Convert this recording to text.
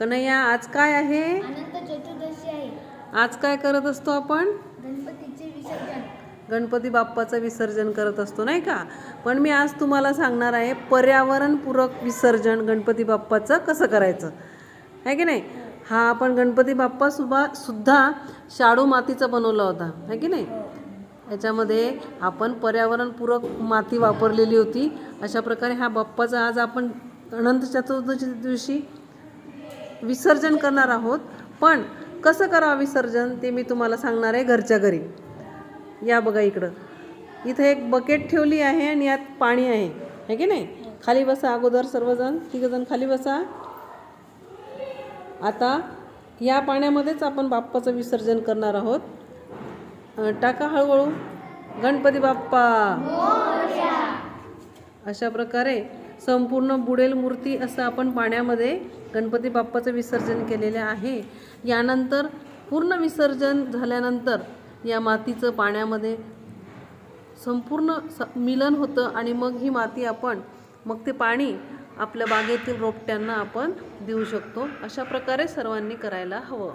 कन्हैया आज काय आहे? अनंत चतुर्दशी आहे. आज काय करत असतो आपण? गणपतीचे विसर्जन. गणपती बाप्पाचं विसर्जन करत असतो नाही का? पण मी आज तुम्हाला सांगणार आहे पर्यावरणपूरक विसर्जन गणपती बाप्पाचं कसं करायचं? आहे की नाही? हा आपण गणपती बाप्पा सुबा सुद्धा शाडू मातीचा बनवला होता आहे की नाही? याच्यामध्ये आपण पर्यावरणपूरक माती वापरलेली होती. अशा प्रकारे हा बाप्पाचं आज आपण अनंत चतुर्दशी दिवशी विसर्जन करणार आहोत. पण कसं करावं विसर्जन? ते मी तुम्हाला सांगणार आहे घरच्या घरी. या बघा इकडं. इथं एक बकेट ठेवली आहे आणि यात पाणी आहे. है की नाही? खाली बसा अगोदर सर्वजण. तिघजण खाली बसा. आता या पाण्यामध्येच आपण बाप्पाचं विसर्जन करणार आहोत. टाका हळूहळू. गणपती बाप्पा. अशा प्रकारे संपूर्ण बुडेल मूर्ती असं आपण पाण्यामध्ये गणपती बाप्पाचं विसर्जन केलेलं आहे. यानंतर पूर्ण विसर्जन झाल्यानंतर या मातीचं पाण्यामध्ये संपूर्ण स मिलन होतं आणि मग ही माती आपण मग ते पाणी आपल्या बागेतील रोपट्यांना आपण देऊ शकतो. अशा प्रकारे सर्वांनी करायला हवं.